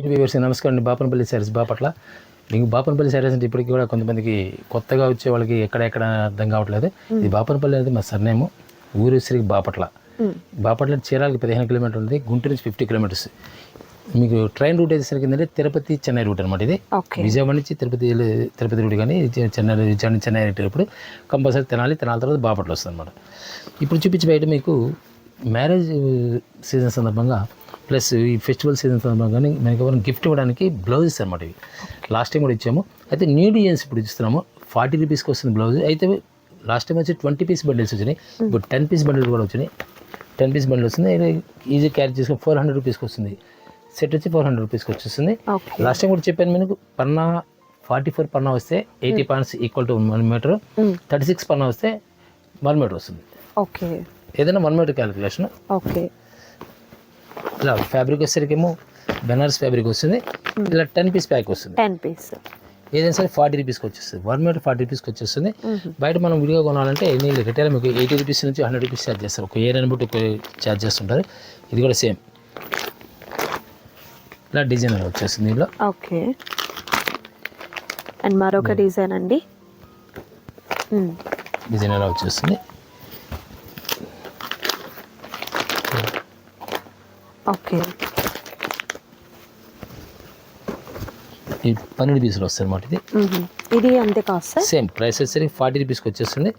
ఇటు వ్యూవర్స్ నమస్కారం అండి. బాపనపల్లి శారీస్ బాపట్ల మీకు బాపనపల్లి శారీస్ అంటే ఇప్పటికి కూడా కొంతమందికి కొత్తగా వచ్చే వాళ్ళకి ఎక్కడెక్కడ అర్థం కావట్లేదు. ఇది బాపనపల్లి అనేది మా సర్నేము. ఊరు సరికి బాపట్ల బాపట్ల చీరాలకి పదిహేను కిలోమీటర్ ఉంది. గుంటూరు నుంచి ఫిఫ్టీ కిలోమీటర్స్. మీకు ట్రైన్ రూట్ వచ్చేసరికి ఏంటంటే తిరుపతి చెన్నై రూట్ అనమాట ఇది. విజయవాడ నుంచి తిరుపతి తిరుపతి రూట్ కానీ చెన్నై విజయవాడ నుంచి చెన్నై వెళ్ళేటప్పుడు కంపల్సరీ తినాలి. తినాలి తర్వాత బాపట్ల వస్తుంది అనమాట ఇప్పుడు చూపించే బయట మీకు మ్యారేజ్ సీజన్ సందర్భంగా ప్లస్ ఈ ఫెస్టివల్ సీజన్ సందర్భంగా కానీ మనకి ఎవరైనా గిఫ్ట్ ఇవ్వడానికి బ్లౌజెస్ అనమాట ఇవి. లాస్ట్ టైం కూడా ఇచ్చాము. అయితే న్యూ డిజైన్స్ ఇప్పుడు ఇస్తున్నాము. ఫార్టీ రూపీస్కి వస్తుంది బ్లౌజ్. అయితే లాస్ట్ టైం వచ్చి ట్వంటీ పీస్ బండిల్స్ వచ్చినాయి. ఇప్పుడు టెన్ పీస్ బండిల్ కూడా వచ్చినాయి. టెన్ పీస్ బండిల్ వస్తుంది ఈజీ క్యారీ చేసుకుని ఫోర్ హండ్రెడ్ రూపీస్కి వస్తుంది. సెట్ వచ్చి ఫోర్ హండ్రెడ్ రూపీస్కి వచ్చేస్తుంది. లాస్ట్ టైం కూడా చెప్పాను మీకు పన్నా ఫార్టీ ఫోర్ పన్నా వస్తే eighty points equal to one metre. Thirty six పన్నా వస్తే వన్ మీటర్ వస్తుంది. ఓకే. ఏదైనా వన్ మీటర్ క్యాలిక్యులేషన్. ఓకే. ఇలా ఫ్యాబ్రిక్ వచ్చేసరికేమో బెనారస్ ఫ్యాబ్రిక్ వస్తుంది. ఇలా టెన్ పీస్ ప్యాక్ వస్తుంది. టెన్ పీస్ ఏదైనా సరే ఫార్టీ రూపీస్కి వచ్చేస్తుంది. వన్ మీటర్ ఫార్టీ రూపీస్కి వచ్చేస్తుంది. బయట మనం విడిగా కొనాలంటే నీళ్ళు రిటైల్ మీకు ఎయిటీ రూపీస్ నుంచి హండ్రెడ్ రూపీస్ ఛార్జ్ చేస్తారు. ఒక ఏరియాని బట్టి ఒక ఛార్జ్ చేస్తుంటారు. ఇది కూడా సేమ్ ఇలా డిజైన్ వచ్చేస్తుంది దీనిలో ఓకే అండ్ మరొక డిజైన్ అండి. డిజైన్ ఎలా వచ్చేస్తుంది. ఓకే. ఈ పన్నెండు పీసులు వస్తాయి అన్నమాట ఇది. ఇది అంతే కాస్ట్ సేమ్ ప్రైస్ వచ్చేసరికి ఫార్టీ రూపీస్కి వచ్చేస్తుంది.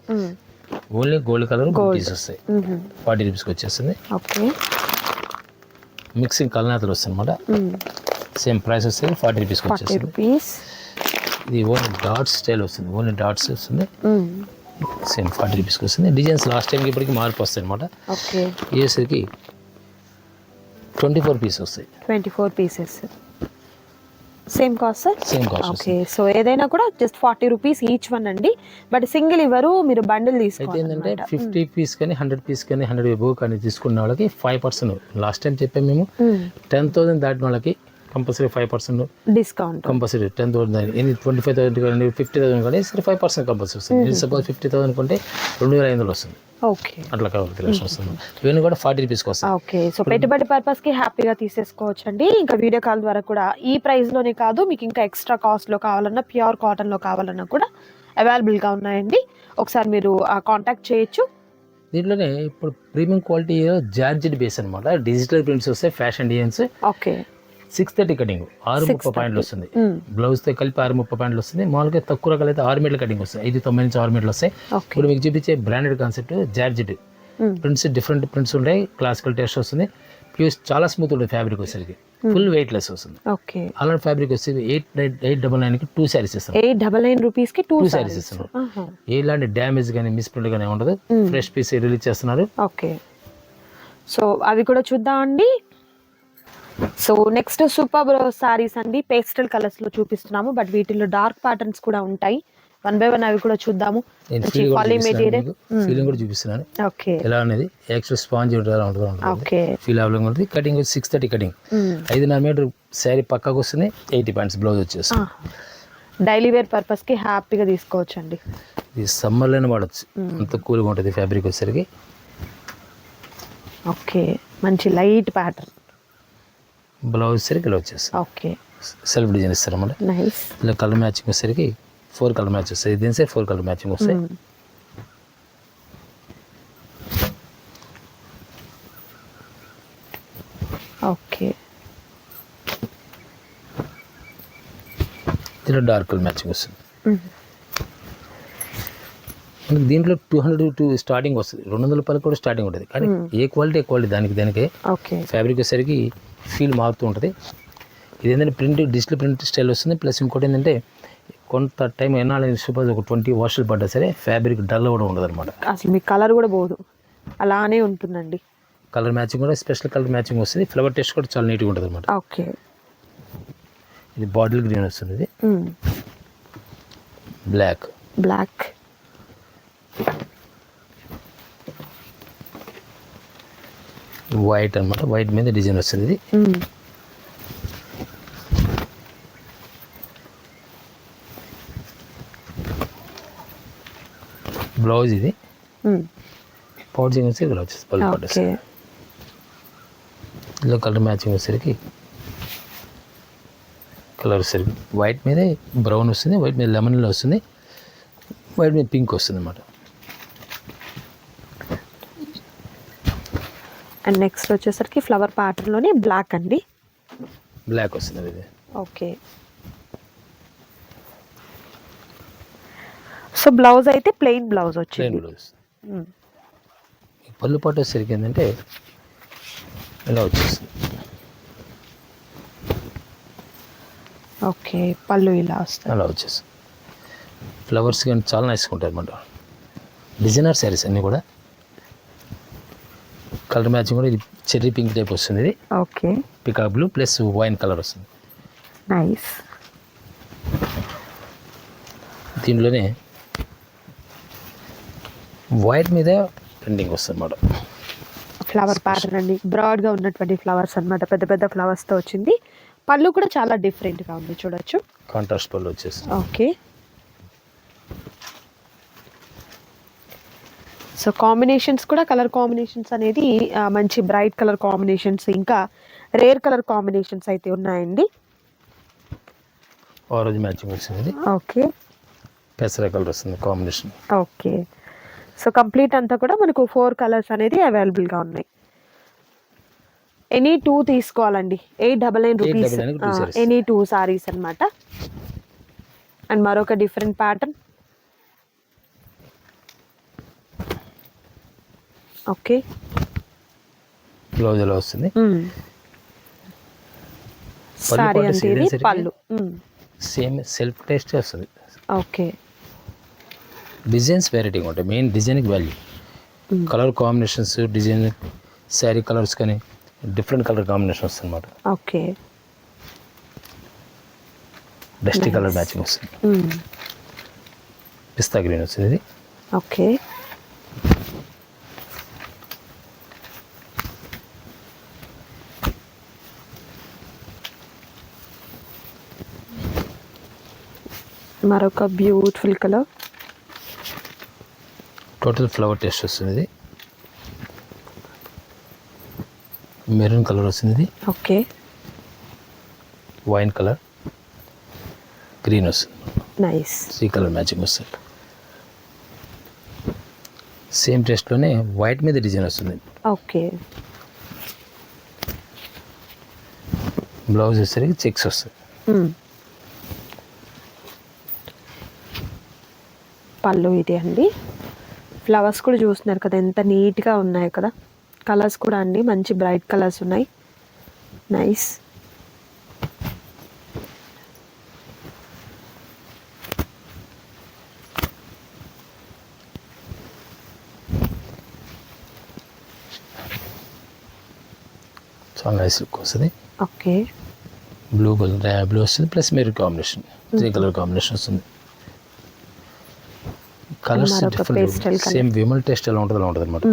ఓన్లీ గోల్డ్ కలర్ పీస్ వస్తాయి. ఫార్టీ రూపీస్కి వచ్చేస్తుంది. ఓకే. మిక్సింగ్ కలనాథలు వస్తాయి అనమాట. సేమ్ ప్రైస్ వస్తుంది ఫార్టీ రూపీస్కి వచ్చేస్తుంది. రూపీస్. ఇది ఓన్లీ డాట్స్ స్టైల్ వస్తుంది. ఓన్లీ డాట్స్ వస్తుంది. సేమ్ ఫార్టీ రూపీస్కి వస్తుంది. డిజైన్స్ లాస్ట్ టైంకి ఇప్పటికి మార్పు వస్తాయి అనమాట ఓకే. ఇయ్యేసరికి ట్వంటీ ఫోర్ పీస్ వస్తాయి. Twenty four pieces. Same cost sir same cost okay so ఏదైనా కూడా just forty rupees each one అండి. బట్ సింగిల్ ఇవ్వరు మీరు బండిల్ తీసుకోవాలి ఏంటంటే ఫిఫ్టీ పీస్ కానీ హండ్రెడ్ పీస్ కానీ హండ్రెడ్ ఎబో కానీ తీసుకున్న వాళ్ళకి ఫైవ్ పర్సెంట్ లాస్ట్ టైం చెప్పాము మేము. టెన్ థౌసండ్ దాటిన వాళ్ళకి compulsory five percent discount compulsory ten thousand ఎన్ని? ట్వంటీ ఫైవ్ థౌసండ్ కానీ ఫిఫ్టీ థౌసండ్ కానీ సరే ఫైవ్ పర్సెంట్ కంపల్సరీ వస్తుంది. సపోజ్ ఫిఫ్టీ థౌసండ్ కొంటే రెండు వేల ఐదు వందలు వస్తుంది. ఓకే. అట్లా క్యాలిక్యులేషన్ వస్తుంది. ఇవన్నీ కూడా ఫార్టీ రూపీస్కి వస్తాయి. ఓకే. సో పెట్టుబడి పర్పస్కి హ్యాపీగా తీసేసుకోవచ్చు అండి ఇంకా వీడియో కాల్ ద్వారా కూడా ఈ ప్రైస్లోనే కాదు మీకు ఇంకా ఎక్స్ట్రా కాస్ట్లో కావాలన్నా ప్యూర్ కాటన్లో కావాలన్నా కూడా అవైలబుల్గా ఉన్నాయండి. ఒకసారి మీరు కాంటాక్ట్ చేయొచ్చు. దీంట్లోనే ఇప్పుడు ప్రీమియం క్వాలిటీ జార్జెట్ బేస్ అనమాట డిజిటల్ ప్రింట్స్ వస్తాయి fashion designs. Okay. Six thirty cutting ఆరు ముప్పై పాయింట్లు వస్తుంది. బ్లౌజ్తో కలిపి ఆరు ముప్పై పాయింట్లు వస్తుంది. మామూలుగా తక్కువ రకాలు అయితే ఆరు మీటర్ల కటింగ్ వస్తాయి ఐదు తొమ్మిది నుంచి ఆరు మీటర్లు వస్తాయి. ఇప్పుడు మీకు చూపించే branded concept georgette. Prints different prints ఉంటాయి. క్లాసికల్ టేస్ట్ వస్తుంది. ప్యూస్ చాలా స్మూత్ ఉంటుంది ఫ్యాబ్రిక్ వచ్చేసరికి. ఫుల్ వెయిట్ లెస్ వస్తుంది. ఓకే. అలాంటి ఫ్యాబ్రిక్ వచ్చి ఎయిట్ ఎయిట్ డబల్ నైన్కి టూ శారీస్ ఇస్తాం. ఎయిట్ డబల్ నైన్ రూపీస్కి టూ టూ శారీస్ ఇస్తున్నాం ఎలాంటి డ్యామేజ్ కానీ మిస్ప్రింట్ కానీ ఉండదు ఫ్రెష్ పీస్ రిలీజ్ చేస్తున్నారు. ఓకే. సో అవి కూడా చూద్దాం అండి సో నెక్స్ట్ సూపర్ సారీస్ అండి పేస్టల్ కలర్స్లో చూపిస్తున్నాము బట్ వీటిలో డార్క్ ప్యాటర్న్స్ కూడా ఉంటాయి. వన్ బై వన్ అవి కూడా చూద్దాము. ఫీలింగ్ కూడా చూపిస్తున్నాను. ఫీలింగ్ కూడా చూపిస్తున్నాను. ఓకే ఎలా అనేది actual sponge okay feel available ఉంటుంది కటింగ్ సిక్స్ థర్టీ కటింగ్ ఐదున్నర మీటర్ శారీ పక్కకు వస్తుంది ఎయిటీ పాయింట్స్ బ్లౌజ్ వచ్చేస్తుంది. డైలీ వేర్ పర్పస్కి హ్యాపీగా తీసుకోవచ్చు అండి ఇది సమ్మర్లోనే వాడచ్చు. అంత కూల్గా ఉంటుంది ఫ్యాబ్రిక్ వచ్చేసరికి. ఓకే మంచి లైట్ ప్యాటర్న్ బ్లౌజ్ వచ్చేసరికి ఇలా వచ్చేస్తుంది ఓకే. సెల్ఫ్ డిజైన్ ఇస్తారు నైస్. ఇలా కలర్ మ్యాచింగ్ వచ్చేసరికి ఫోర్ కలర్ మ్యాచ్ వస్తాయి. దీని సైడ్ ఫోర్ కలర్ మ్యాచింగ్ వస్తాయి. ఓకే. దీంట్లో డార్క్ కలర్ మ్యాచింగ్ వస్తుంది. మనకి దీంట్లో టూ హండ్రెడ్ టూ స్టార్టింగ్ వస్తుంది. రెండు వందల రూపాయలు కూడా స్టార్టింగ్ ఉంటుంది. కానీ ఏ క్వాలిటీ ఏ క్వాలిటీ దానికి దానికే ఓకే. ఫ్యాబ్రిక్ వచ్చేసరికి ఫీల్ మారుతూ ఉంటుంది. ఇది ఏంటంటే ప్రింట్ డిజిటల్ ప్రింట్ స్టైల్ వస్తుంది. ప్లస్ ఇంకోటి ఏంటంటే కొంత టైం ఎన్నాళ్ళు సపోజ్ ఒక ట్వంటీ వాషులు పడ్డా సరే ఫ్యాబ్రిక్ డల్ కూడా ఉండదు అనమాట అసలు మీ కలర్ కూడా పోదు. అలానే ఉంటుందండి. కలర్ మ్యాచింగ్ కూడా స్పెషల్ కలర్ మ్యాచింగ్ వస్తుంది. ఫ్లవర్ టెస్ట్ కూడా చాలా నీట్గా ఉంటుంది అనమాట ఓకే. ఇది బాటిల్ గ్రీన్ వస్తుంది ఇది. బ్లాక్. బ్లాక్. వైట్ అన్నమాట. వైట్ మీద డిజైన్ వస్తుంది ఇది. బ్లౌజ్ ఇది. పౌచింగ్ వచ్చి ఇలా వచ్చేసి పళ్ళు ఇందులో కలర్ మ్యాచింగ్ వచ్చేసరికి కలర్ సరిగ్గా వైట్ మీదే బ్రౌన్ వస్తుంది వైట్ మీద లెమన్లో వస్తుంది వైట్ మీద పింక్ వస్తుంది అన్నమాట అండ్ నెక్స్ట్ వచ్చేసరికి ఫ్లవర్ ప్యాటర్న్లోనే బ్లాక్ అండి. బ్లాక్ వస్తుంది ఇది. ఓకే సో బ్లౌజ్ అయితే ప్లెయిన్ బ్లౌజ్ ప్లెయిన్ వచ్చింది బ్లౌజ్. ఈ పళ్ళు పాటు వచ్చేసరికి ఏంటంటే ఇలా వచ్చేస్తుంది. ఓకే పళ్ళు ఇలా వస్తుంది అలా వచ్చేస్తుంది. ఫ్లవర్స్ కానీ చాలా నైస్గా ఉంటాయి అనమాట డిజైనర్ శారీస్ అన్నీ కూడా కలర్ మ్యాచింగ్ కూడా ఇది చెర్రీ పింక్ టైప్ వస్తుంది ఇది. ఓకే. పికా బ్లూ ప్లస్ వైన్ కలర్ వస్తుంది. నైస్ దీంట్లోనే వైట్ మీద ప్రింటింగ్ వస్తుంది అన్నమాట ఫ్లవర్ ప్యాటర్న్ అండి. బ్రాడ్గా ఉన్నటువంటి ఫ్లవర్స్ అన్నమాట. పెద్ద పెద్ద ఫ్లవర్స్తో వచ్చింది. పళ్ళు కూడా చాలా డిఫరెంట్గా ఉంది చూడొచ్చు. కాంట్రాస్ట్ పళ్ళు వచ్చేస్తుంది ఓకే సో కాంబినేషన్స్ కూడా కలర్ కాంబినేషన్స్ అనేది మంచి బ్రైట్ కలర్ కాంబినేషన్స్ ఇంకా రేర్ కలర్ కాంబినేషన్స్ అయితే ఉన్నాయండి. ఆరెంజ్ మ్యాచింగ్ ఇది ఓకే పెసర కలర్ వస్తుంది కాంబినేషన్ ఓకే సో కంప్లీట్ అంతా కూడా మనకు ఫోర్ కలర్స్ అనేది అవైలబుల్గా ఉన్నాయి. ఎనీ టూ తీసుకోవాలండి. ఎయిట్ డబల్ నైన్ రూపీస్ 899 కి two sarees. Any two sarees అన్నమాట. అండ్ మరొక డిఫరెంట్ ప్యాటర్న్ ఓకే. బ్లౌజ్ ఎలా వస్తుంది? సారీ అంటే? పళ్ళు. సేమ్ సెల్ఫ్ టేస్ట్ వస్తుంది. ఓకే. డిజైన్స్ వెరైటీగా ఉంటాయి. మెయిన్ డిజైన్కి value colour combinations design saree colours కానీ డిఫరెంట్ కలర్ కాంబినేషన్ వస్తుంది అనమాట ఓకే డస్టీ కలర్ మ్యాచింగ్ వస్తుంది. పిస్తా గ్రీన్ వస్తుంది ఇది. ఓకే. మరొక beautiful colour total flower taste వస్తుంది. మెరూన్ కలర్ వస్తుంది. ఓకే వైన్ కలర్ గ్రీన్ వస్తుంది. నైస్ త్రీ కలర్ మ్యాచింగ్ వస్తుంది. సేమ్ టేస్ట్లోనే వైట్ మీద డిజైన్ వస్తుంది. ఓకే బ్లౌజ్ వచ్చేసరికి చెక్స్ వస్తుంది. పళ్ళు ఇది అండి. ఫ్లవర్స్ కూడా చూస్తున్నారు కదా ఎంత నీట్గా ఉన్నాయి కదా. కలర్స్ కూడా అండి మంచి బ్రైట్ కలర్స్ ఉన్నాయి. నైస్ చాలా నైస్ లుక్ వస్తుంది. ఓకే బ్లూ కలర్ బ్లూ వస్తుంది plus maroon combination three colour combination వస్తుంది. Colours different. Same Vimal taste ఎలా ఉంటుంది అలా ఉంటుంది అనమాట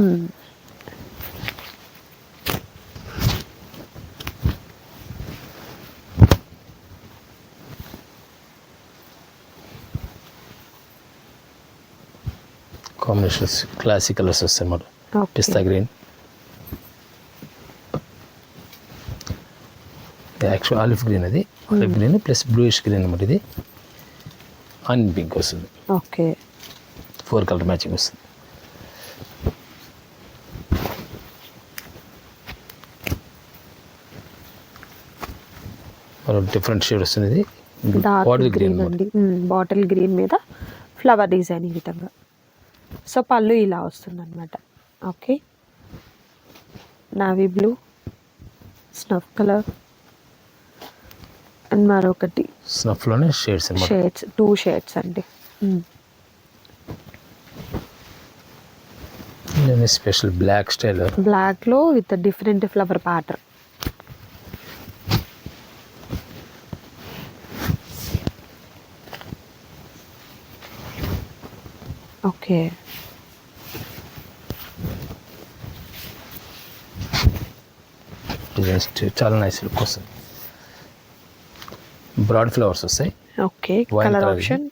కాంబినేషన్స్ క్లాసిక్ కలర్స్ వస్తాయి అన్నమాట పిస్తా గ్రీన్ యాక్చువల్ ఆలివ్ గ్రీన్ అది. Olive green plus bluish green అనమాట ఇది. ఆనియన్ పింక్ వస్తుంది. ఓకే ఫోర్ కలర్ మ్యాచింగ్ వస్తుంది. డిఫరెంట్ షేడ్ వస్తుంది ఇది. బాటిల్ గ్రీన్ అండి. బాటిల్ గ్రీన్ మీద ఫ్లవర్ డిజైన్ ఈ విధంగా. సో పళ్ళు ఇలా వస్తుంది అనమాట okay. Navy blue snuff colour and మరొకటి స్నఫ్లోనే షేడ్స్ షేడ్స్ టూ షేడ్స్ అండి. Special black style? బ్లాక్లో with different flower pattern okay. Designs చాలా నైస్ లుక్ వస్తుంది. బ్రాడ్ ఫ్లవర్స్ వస్తాయి. Okay colour option.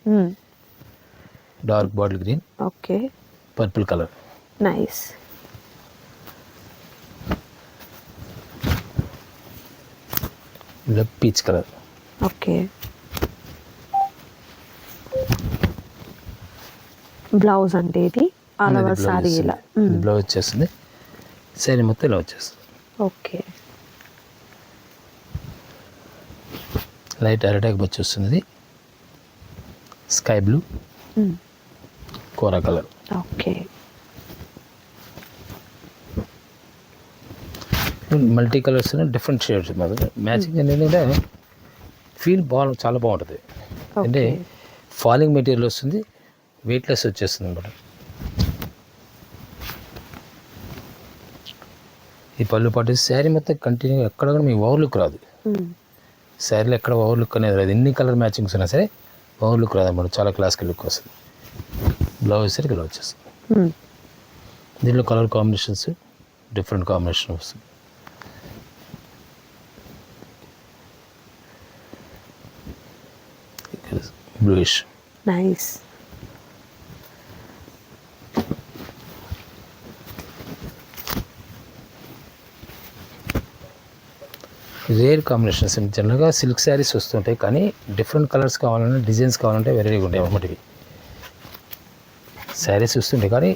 Dark bottle green okay. Purple colour nice ఇలా peach colour okay blouse అంటే ఇది? All over sorry ఇలా. Blouse వచ్చేస్తుంది శారీ మొత్తం ఇలా వచ్చేస్తుంది ఓకే లైట్ అరటాక్ వచ్చి వస్తుంది స్కై బ్లూ. కోరా colour okay multi colours different shades matching ఏంటంటే ఫీల్ బాగా చాలా బాగుంటుంది అంటే ఫాలింగ్ మెటీరియల్ వస్తుంది వెయిట్లెస్ వచ్చేస్తుంది అనమాట ఈ పళ్ళు పాటు శారీ మొత్తం కంటిన్యూ ఎక్కడ కూడా మీ ఓవర్ లుక్ రాదు. శారీలో ఎక్కడ ఓవర్ లుక్ అనేది రాదు ఎన్ని కలర్ మ్యాచింగ్స్ ఉన్నా సరే ఓవర్ లుక్ రాదు అనమాట చాలా క్లాసికల్ లుక్ వస్తుంది బ్లౌజ్ సరికి ఇలా వచ్చేస్తుంది. దీనిలో కలర్ కాంబినేషన్స్ డిఫరెంట్ కాంబినేషన్ వస్తుంది బ్లూయిష్ నైస్ రేర్ కాంబినేషన్స్ జనరల్గా సిల్క్ శారీస్ వస్తుంటాయి కానీ డిఫరెంట్ కలర్స్ కావాలంటే డిజైన్స్ కావాలంటే వెరైటీగా ఉంటాయి అన్నమాట ఇవి శారీస్ వస్తుంటాయి కానీ.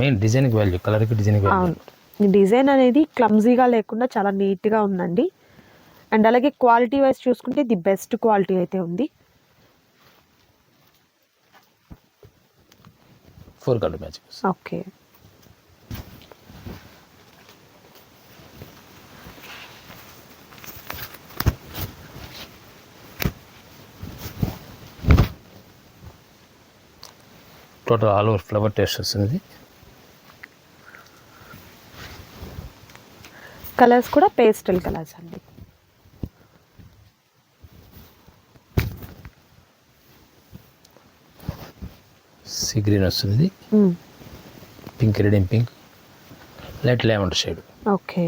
మెయిన్ డిజైన్కి వాల్యూ కలర్కి డిజైన్కి వాల్యూ డిజైన్ అనేది క్లమ్జీగా లేకుండా చాలా నీట్గా ఉందండి. అండ్ అలాగే క్వాలిటీ వైజ్ చూసుకుంటే ది బెస్ట్ క్వాలిటీ అయితే ఉంది. Four colour matchings okay. Total all over flower taste వస్తుంది కలర్స్ కూడా పేస్టల్ కలర్స్ అండి సీ గ్రీన్ వస్తుంది. Pink red pink. Light lavender shade. Okay.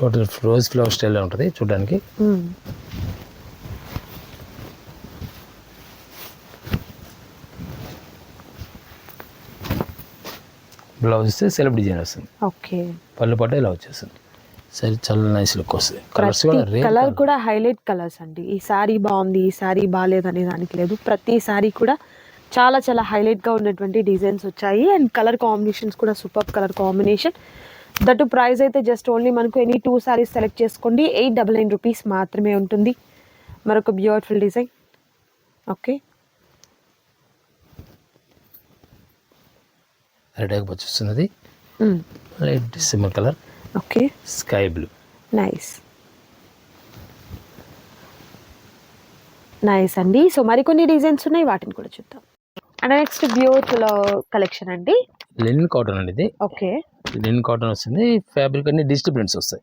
Total rose flower స్టైల్లో ఉంటుంది చూడడానికి. బ్లౌజ్ ఇస్తే సెలబ్ డిజైన్ వస్తుంది. ఓకే. పళ్ళు పట్ట ఇలా వచ్చేస్తుంది. సరే చాలా నైస్ లుక్ వస్తుంది. కలర్స్ కూడా కలర్ కూడా హైలైట్ కలర్స్ అండి. ఈ సారీ బాగుంది ఈ సారీ బాగాలేదు అనే దానికి లేదు. ప్రతి సారీ కూడా చాలా చాలా హైలైట్గా ఉన్నటువంటి డిజైన్స్ వచ్చాయి. అండ్ కలర్ కాంబినేషన్స్ కూడా super colour combination that price అయితే జస్ట్ ఓన్లీ మనకు ఎనీ టూ సారీస్ సెలెక్ట్ చేసుకోండి. ఎయిట్ డబల్ నైన్ రూపీస్ మాత్రమే ఉంటుంది. మరొక బ్యూటిఫుల్ డిజైన్ ఓకే అటాక్ వచ్చేస్తున్నది Hmm. Light shimmer colour okay. Sky blue nice nice అండి. సో మరికొన్ని డిజైన్స్ ఉన్నాయి వాటిని కూడా చూద్దాం. అండ్ నెక్స్ట్ బ్యూటిఫుల్ కలెక్షన్ అండి. లెనిన్ కాటన్ అండి ఇది. ఓకే. లెనిన్ కాటన్ వస్తుంది. ఫ్యాబ్రిక్ అన్ని డిజిటల్ ప్రింట్స్ వస్తాయి.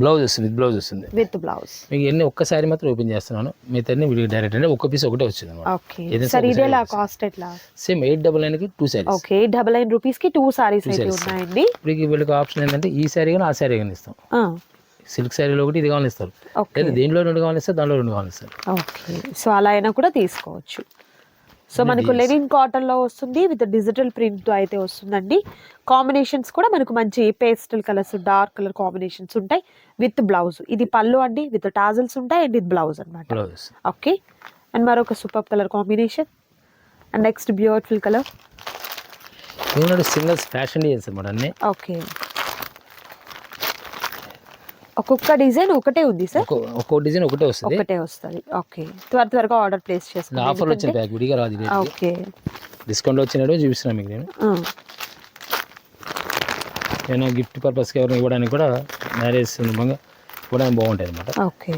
బ్లౌజ్ వస్తుంది బ్లౌజ్ వస్తుంది. విత్ బ్లౌజ్ మీకు ఎన్ని ఒక్కసారి మాత్రం ఓపెన్ చేస్తున్నాను. మిగతా అన్ని వీడియో డైరెక్ట్ అంటే ఒక్క పీస్ ఒకటే వచ్చింది ఓకే సార్ ఒక ఇదే లా కాస్ట్ ఎట్లా? సేమ్ ఎయిట్ డబల్ నైన్కి two saris okay double nine రూపీస్కి టూ సారీస్ అయితే. ఉన్నాయండి. ఇప్పుడు వీళ్ళకి ఆప్షన్ ఏంటంటే ఈ శారీ కానీ ఆ శారీ కానీ ఇస్తాం. సిల్క్ శారీలో ఒకటి ఇది కావాలి ఇస్తారు. లేదా దేనిలో రెండు కావాలి ఇస్తారు దానిలో రెండు కావాలి ఇస్తారు. ఓకే సో అలా అయినా కూడా తీసుకోవచ్చు. సో మనకు లెనిన్ కాటన్లో వస్తుంది విత్ డిజిటల్ ప్రింట్తో అయితే వస్తుందండి. కాంబినేషన్స్ కూడా మనకు మంచి pastel colours dark colour combinations ఉంటాయి విత్ బ్లౌజ్ ఇది పళ్ళు అండి విత్ టాజల్స్ ఉంటాయి అండ్ ఇది బ్లౌజ్ వస్తుంది ఓకే అండ్ మరొక super colour combination and next beautiful colour singles fashion designs అనమాట అన్నీ. ఓకే ఒక్కొక్క డిజైన్ ఒకటే ఉంది సార్? ఒక్కో ఒక్కో డిజైన్ ఒకటే వస్తుంది. ఒకటే వస్తుంది. ఓకే. త్వర త్వరగా ఆర్డర్ ప్లేస్ చేసుకోండి ఆఫర్లు వచ్చిన ప్యాక్ విడిగా రాదు. ఓకే. డిస్కౌంట్ వచ్చినట్టు చూపిస్తున్నాను మీకు నేను. నేను గిఫ్ట్ పర్పస్కి ఎవరైనా ఇవ్వడానికి కూడా మ్యారేజ్ సందర్భంగా ఇవ్వడానికి బాగుంటాయి అనమాట ఓకే.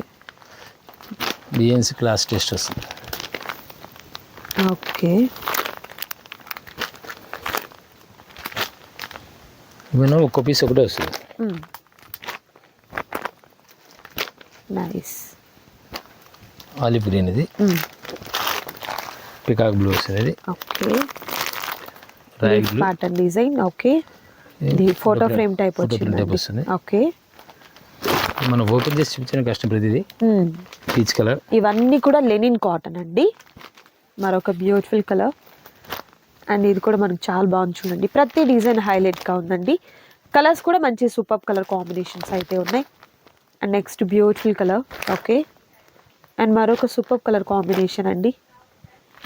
బిఎన్సి క్లాస్ టెస్ట్ వస్తుంది. ఓకే. ఇవన్నీ ఒక్కో పీస్ ఒకటే వస్తుంది. నైస్ ఆలివ్ గ్రీన్ ఇది. పికాక్ బ్లూ ఇది. ఓకే. Pattern design okay. ఇది ఫోటో ఫ్రేమ్ టైప్ వచ్చింది ఓకే. మనం ఓపెన్ చేసి చూపించిన కష్టం ప్రతిది. పీచ్ కలర్ ఇవన్నీ కూడా లెనిన్ కాటన్ అండి. మరొక బ్యూటిఫుల్ కలర్ అండ్ ఇది కూడా మనకు చాలా బాగుంది చూడండి. ప్రతి డిజైన్ హైలైట్గా ఉందండి. కలర్స్ కూడా మంచి సూపర్ కలర్ కాంబినేషన్స్ అయితే ఉన్నాయి. And next beautiful colour okay and మరొక సూపర్ కలర్ కాంబినేషన్ అండి.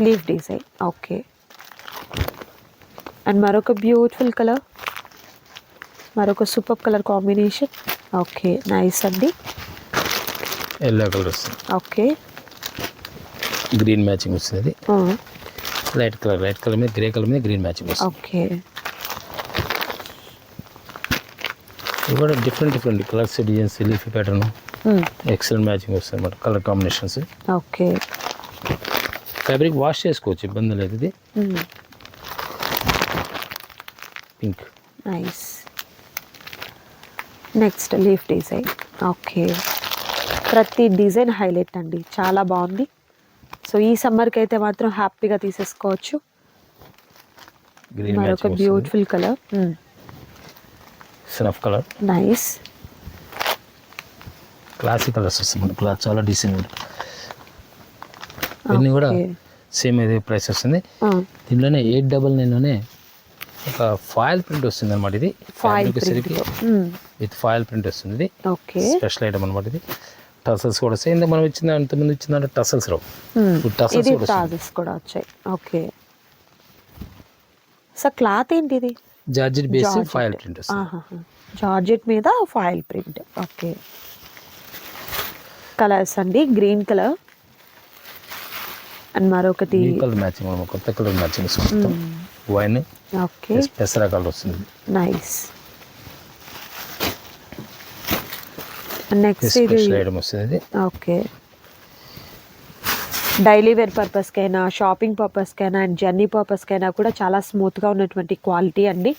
లీఫ్ డిజైన్ ఓకే అండ్ మరొక బ్యూటిఫుల్ కలర్ మరొక super colour combination okay nice అండి. ఎల్లో కలర్ వస్తుంది. ఓకే గ్రీన్ మ్యాచింగ్ వస్తుంది. లైట్ కలర్ లైట్ కలర్ మీద గ్రే కలర్ మీద green matching వస్తుంది. ఓకే కూడా different different colours designs leaf pattern excellent matching వస్తుంది అన్నమాట colour combinations okay fabric wash చేసుకోవచ్చు ఇబ్బంది లేదు ఇది. Pink nice next leaf design okay ప్రతి డిజైన్ హైలైట్ అండి చాలా బాగుంది. సో ఈ సమ్మర్కి అయితే మాత్రం హ్యాపీగా తీసేసుకోవచ్చు. మరొక beautiful colour snuff colour nice classic colours వస్తుంది మన క్లాత్ చాలా డీసెంట్ ఇవన్నీ కూడా సేమ్ ఇదే ప్రైస్ వస్తుంది. దీనిలోనే ఎయిట్ డబల్ నైన్లోనే ఒక ఫాయిల్ ప్రింట్ వస్తుంది అనమాట ఇది వచ్చేసరికి విత్ ఫాయిల్ ప్రింట్ వస్తుంది ఇది. ఓకే. స్పెషల్ ఐటమ్ అనమాట ఇది. టసల్స్ కూడా వస్తాయి ఇంత మనం ఇచ్చిన అంతమంది ఇచ్చిన టసల్స్ రావు. టసల్స్ ఇది కూడా వచ్చాయి. ఓకే. సో క్లాత్ ఏంటి ఇది georgette base. Foil print georgette మీద ఫాయిల్ ప్రింట్. ఓకే. కలర్స్ అండి. Green colour. అండ్ మరొకటి కలర్ మ్యాచింగ్ కొత్త కలర్ మ్యాచింగ్ వైన్ ఓకే. పెసరా కలర్ వస్తుంది. నైస్. నెక్స్ట్ ఇది వస్తుంది. ఓకే. డైలీ వేర్ పర్పస్కైనా షాపింగ్ పర్పస్కైనా అండ్ జర్నీ పర్పస్కైనా కూడా చాలా స్మూత్గా ఉన్నటువంటి క్వాలిటీ అండి.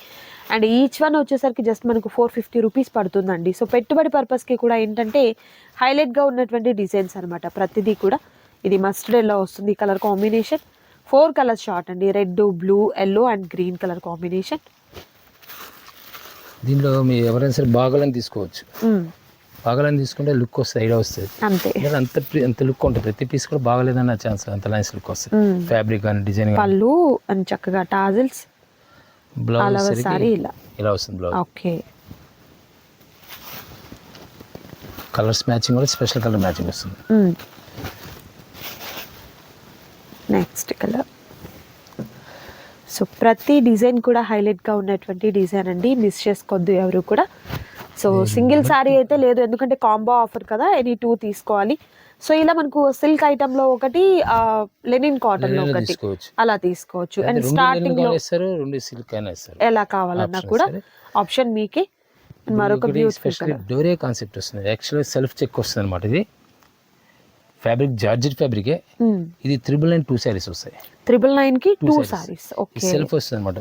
అండ్ ఈచ్ వన్ వచ్చేసరికి జస్ట్ మనకు ఫోర్ ఫిఫ్టీ రూపీస్ పడుతుందండి. సో పెట్టుబడి పర్పస్కి కూడా ఏంటంటే హైలైట్గా ఉన్నటువంటి డిజైన్స్ అనమాట ప్రతిదీ కూడా. ఇది మస్టర్డ్ ఎల్లో వస్తుంది colour combination? Four colours short అండి. Red blue yellow and green colour combination. దీనిలో మీ ఎవరైనా సరే బాగాలని తీసుకోవచ్చు. బాగాలని తీసుకుంటే లుక్ వస్తుంది ఐడియా వస్తుంది. అంతే. అంత అంత లుక్ ఉంటుంది. ప్రతి పీస్ కూడా బాగలేదన్న ఛాన్స్ అంత నైస్ లుక్ వస్తుంది. ఫ్యాబ్రిక్ కానీ డిజైన్ పళ్ళు అండ్ చక్కగా టాజిల్స్ బ్లౌజ్ సారీ ఇలా. వస్తుంది బ్లౌజ్ ఓకే. కలర్స్ మ్యాచింగ్ కూడా స్పెషల్ కలర్ మ్యాచింగ్ వస్తుంది. నెక్స్ట్ కలర్ సో ప్రతి డిజైన్ కూడా హైలైట్గా ఉన్నటువంటి డిజైన్ అండి. మిస్ చేసుకోవద్దు ఎవరు కూడా. సో సింగిల్ శారీ అయితే లేదు ఎందుకంటే కాంబో ఆఫర్ కదా ఎనీ టూ తీసుకోవాలి. సో ఇలా మనకు సిల్క్ ఐటమ్లో ఒకటి లెనిన్ కాటన్లో ఒకటి అలా తీసుకోవచ్చు. అండ్ స్టార్టింగ్లో రెండు సిల్క్ ఎలా కావాలన్నా కూడా. ఆప్షన్ మీకే. మరొక కలర్ డోరే కాన్సెప్ట్ వస్తుంది. యాక్చువల్గా సెల్ఫ్ చెక్ వస్తుంది అనమాట ఇది. ఫ్యాబ్రిక్ జార్జెట్ ఫ్యాబ్రికే ఇది త్రిబుల్ నైన్ టూ శారీస్ వస్తాయి. త్రిబుల్ నైన్కి టూ ఓకే సెల్ఫ్ వస్తుంది అనమాట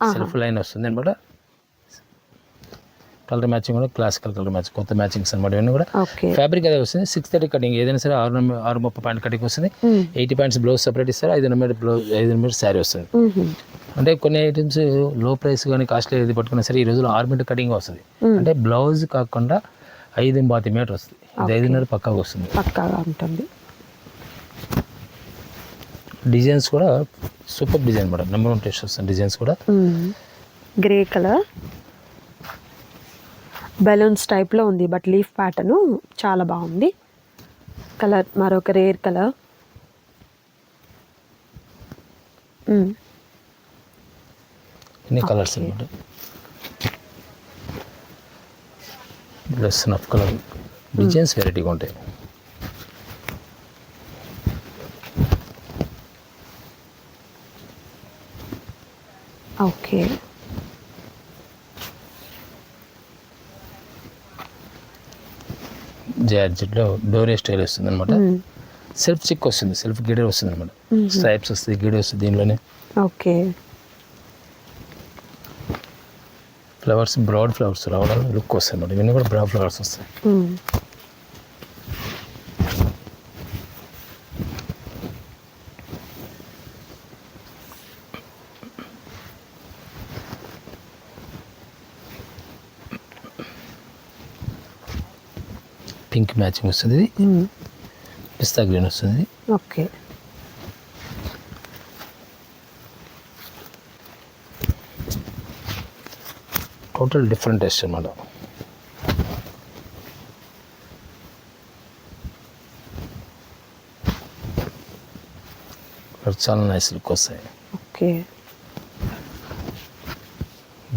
సెల్ఫ్ లైన్ వస్తుంది అనమాట కలర్ మ్యాచింగ్ కూడా క్లాసికల్ కలర్ మ్యాచింగ్ కొత్త మ్యాచింగ్స్ అనమాట ఇవన్నీ కూడా ఫ్యాబ్రిక్ అదే వస్తుంది. సిక్స్ థర్టీ కటింగ్ ఏదైనా సరే ఆరు ఆరు ముప్పై పాయింట్ కటింగ్ వస్తుంది. ఎయిటీ పాయింట్స్ బ్లౌజ్ సపరేట్ ఇస్తారు ఐదు నెంబర్ బ్లౌజ్ ఐదు నెంబర్ శారీ వస్తుంది. అంటే కొన్ని ఐటమ్స్లో ప్రైస్ కానీ కాస్ట్లీ ఏది పట్టుకున్నా సరే ఈ రోజుల్లో ఆరు మీటర్ కటింగ్ వస్తుంది అంటే బ్లౌజ్ కాకుండా ఐదు బాతి మీటర్ వస్తుంది. ఇది ఐదున్నర పక్కాగా వస్తుంది. పక్కాగా ఉంటుంది. డిజైన్స్ కూడా super design madam. Number one taste వస్తుంది. డిజైన్స్ కూడా గ్రే కలర్ బెలూన్స్ టైప్లో ఉంది బట్ లీఫ్ ప్యాటర్న్ చాలా బాగుంది. కలర్ మరొక రేర్ కలర్. ఎన్ని colours plus snuff colour designs వెరైటీగా ఉంటాయి. ఓకే జార్జెట్లో డోరే స్టైల్ వస్తుంది అనమాట సెల్ఫ్ చిక్ వస్తుంది సెల్ఫ్ గిడర్ వస్తుంది అనమాట స్ట్రైప్స్ వస్తుంది గిడర్ వస్తుంది దీనిలోనే. ఓకే. ఫ్లవర్స్ బ్రాడ్ ఫ్లవర్స్ రావడం లుక్ వస్తాయి అన్నమాట ఇవన్నీ కూడా బ్రాడ్ ఫ్లవర్స్ వస్తాయి. పింక్ మ్యాచింగ్ వస్తుంది పిస్తా గ్రీన్ వస్తుంది. ఓకే. టోటల్ డిఫరెంట్ టేస్ట్ అనమాట చాలా నైస్ లుక్ వస్తాయి. ఓకే.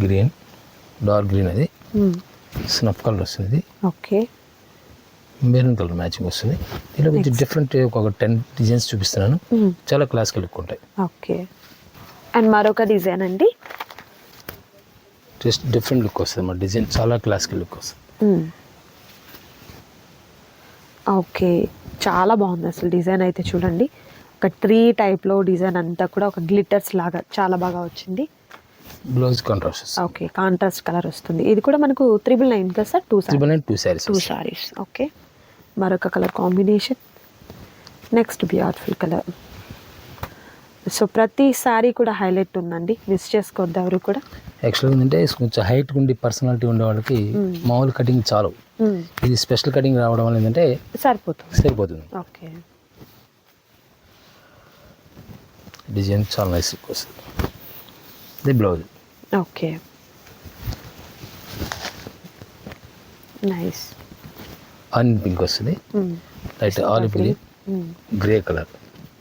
గ్రీన్ డార్క్ గ్రీన్ అది. స్నఫ్ కలర్ వస్తుంది. ఓకే. మెరూన్ కలర్ మ్యాచింగ్ వస్తుంది. దీనిలో కొంచెం డిఫరెంట్ ఒక టెన్ డిజైన్స్ చూపిస్తున్నాను. చాలా క్లాసికల్ లుక్ ఉంటాయి. ఓకే. అండ్ మరొక డిజైన్ అండి? జస్ట్ డిఫరెంట్ లుక్ వస్తుంది మా డిజైన్ చాలా క్లాసికల్ లుక్ వస్తుంది. ఓకే. చాలా బాగుంది అసలు డిజైన్ అయితే చూడండి. ఒక ట్రీ టైప్లో డిజైన్ అంతా కూడా ఒక గ్లిటర్స్ లాగా చాలా బాగా వచ్చింది. Blouse contrast okay. Contrast colour వస్తుంది. ఇది కూడా మనకు త్రిబుల్ నైన్ కదా sir? Two triple nine two saris two saris okay. మరొక colour combination. Next beautiful colour so ప్రతి సారీ కూడా హైలైట్ ఉందండి. మిస్ చేసుకోవద్దు ఎవరు కూడా. యాక్చువల్గా ఏంటంటే కొంచెం హైట్ ఉండి పర్సనాలిటీ ఉండే వాళ్ళకి మామూలు కటింగ్ చాలు. మ్మ్. ఇది స్పెషల్ కటింగ్ రావడం వల్ల ఏంటంటే సరిపోతుంది. సరిపోతుంది. ఓకే డిజైన్ చాలా నైస్ ఇది blouse okay nice onion pink వస్తుంది. Light olive green grey colour.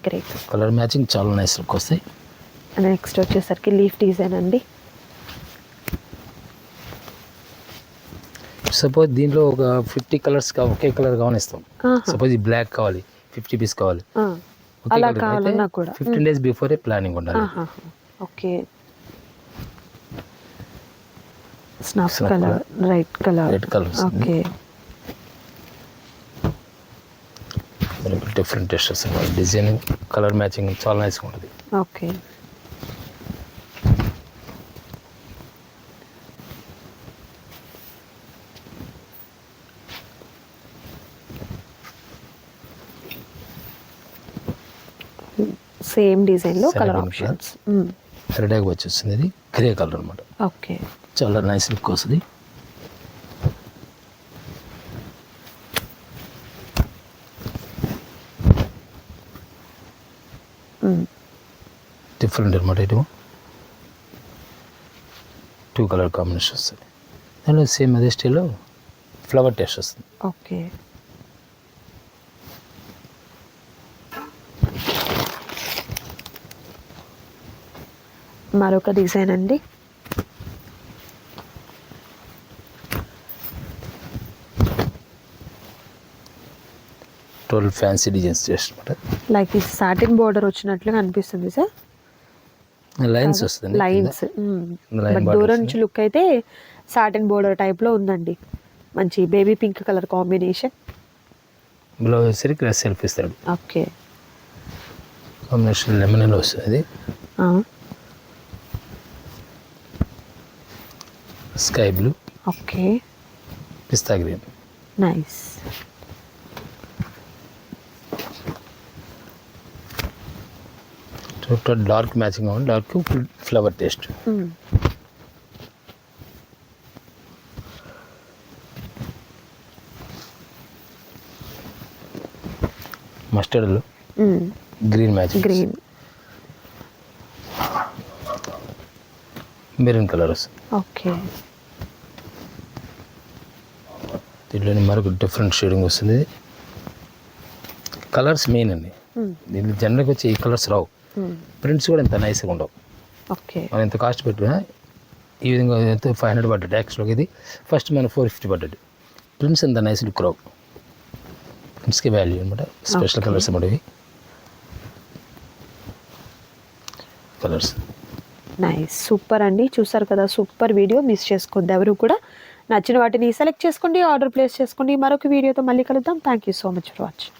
Great colour matching చాలా నైస్ లుక్ వస్తాయి. నెక్స్ట్ వచ్చేసరికి లీఫ్ డిజైన్ అండి. సపోజ్ దీంట్లో ఒక ఫిఫ్టీ కలర్స్ ఒకే కలర్ ఆహా. సపోజ్ ఈ బ్లాక్ కావాలి ఫిఫ్టీ పీస్ కావాలి. అలా కావాలన్నా కూడా. ఫిఫ్టీన్ డేస్ బిఫోరే ప్లానింగ్ ఉండాలి. ఓకే. Snuff colour red colour. Colour వస్తుంది. ఓకే. డిఫరెంట్ టెస్ట్ వస్తుంది డిజైన్ కలర్ మ్యాచింగ్ చాలా నైస్గా ఉంటుంది ఓకే సేమ్ డిజైన్లో కలర్. ఆప్షన్స్ రెడీగా వచ్చేస్తుంది ఇది గ్రే కలర్ అనమాట ఓకే చాలా నైస్ లుక్ వస్తుంది. డిఫరెంట్ అనమాట ఇటు టూ కలర్ కాంబినేషన్ వస్తుంది దానిలో సేమ్ అదే స్టైల్లో ఫ్లవర్ టేస్ట్ వస్తుంది ఓకే మరొక డిజైన్ అండి. ట్వెల్వ్ ఫ్యాన్సీ డిజైన్స్ టేస్ట్ అనమాట లైక్ ఇది సాటిన్ బోర్డర్ వచ్చినట్లుగా అనిపిస్తుంది సార్ లైన్స్ వస్తుంది. లైన్స్ బట్ దూరం నుంచి లుక్ అయితే సాటిన్ బోర్డర్ టైప్లో ఉందండి. మంచి baby pink colour combination blouse వచ్చేసరికి సెల్ఫ్ ఇస్తాడు ఓకే. కాంబినేషన్ లెమన్ వస్తుంది స్కై బ్లూ ఓకే. పిస్తా green nice total dark matching అవ్వండి dark flower taste మస్టర్డ్లో green matching green maroon colour వస్తుంది ఓకే దీంట్లోని మరొక డిఫరెంట్ షేడింగ్ వస్తుంది. కలర్స్ మెయిన్ అండి. దీంట్లో జనరల్గా వచ్చి ఈ కలర్స్ రావు. ప్రింట్స్ కూడా ఇంత నైస్గా ఉండవు. ఓకే. మనం ఎంత కాస్ట్ పెట్టినా ఈ విధంగా అయితే ఫైవ్ హండ్రెడ్ పడ్డది. యాక్చువల్గా ఇది ఫస్ట్ మన ఫోర్ ఫిఫ్టీ పడ్డది. ప్రింట్స్ ఎంత నైస్ లుక్ రావు. ప్రింట్స్కి వాల్యూ అనమాట. స్పెషల్. కలర్స్ అన్నమాట ఇవి. కలర్స్ నైస్ సూపర్ అండి. చూసారు కదా సూపర్ వీడియో మిస్ చేసుకోవద్దు ఎవరు కూడా. నచ్చిన వాటిని సెలెక్ట్ చేసుకోండి ఆర్డర్ ప్లేస్ చేసుకోండి. మరొక వీడియోతో మళ్ళీ కలుద్దాం. Thank you so much for watching